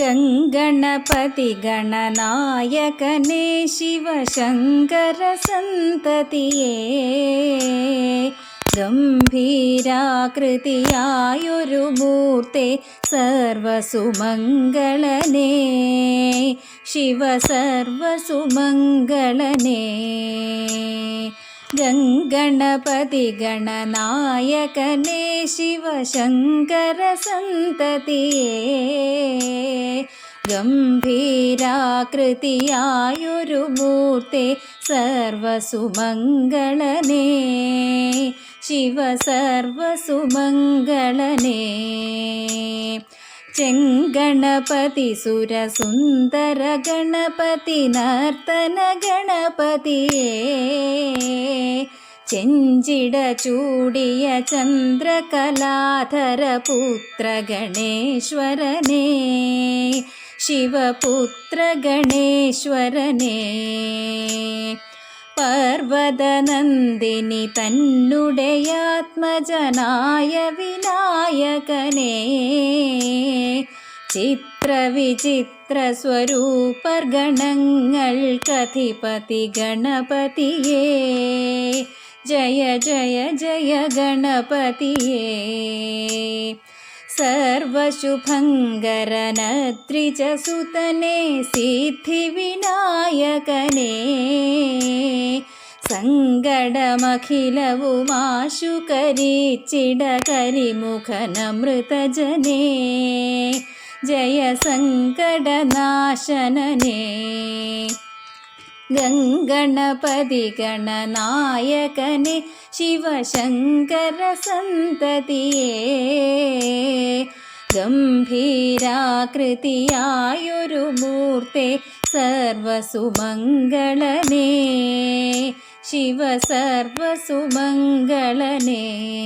गङ्गणपतिगणनायकने शिवशङ्करसन्ततिये गम्भीराकृतियायुरुमूर्ते सर्वसुमङ्गलने शिव सर्वसुमङ्गलने। ഗംഗണപതി ഗണനായകനേ ശിവശങ്കര സന്തതിയേ. ഗംഭീരാകൃതിയായൊരു മൂർത്തെ സർവസുമംഗളനേ. ശിവ സർവസുമംഗളനേ ചെങ്കണപതി സുരസുന്ദര ഗണപതി നർത്തന ഗണപതിയേ ചെഞ്ചിട ചൂടിയ ചന്ദ്രകലാധര പുത്ര ഗണേശ്വരനേ ശിവപുത്ര ഗണേശ്വരനേ. പർവതനന്ദിനി തന്നുടയാത്മജനായ വിനായകനേ ചിത്രവിചിത്ര കഥിപതി ഗണപതിയേ. जय जय जय गणपतिये। सर्वशुभङ्गरनद्रि च सुतने सिद्धिविनायकने। सङ्कडमखिलवुमाशुकरी चिडकरिमुखनमृतजने। जय सङ्कटनाशनने। ഗംഗണപതി ഗണനായകനെ ശിവശങ്കര സന്തതിയേ. ഗംഭീരാകൃതിയായൊരു മൂർത്തെ സർവസുമംഗളനേ. ശിവ സർവസുമംഗളനേ.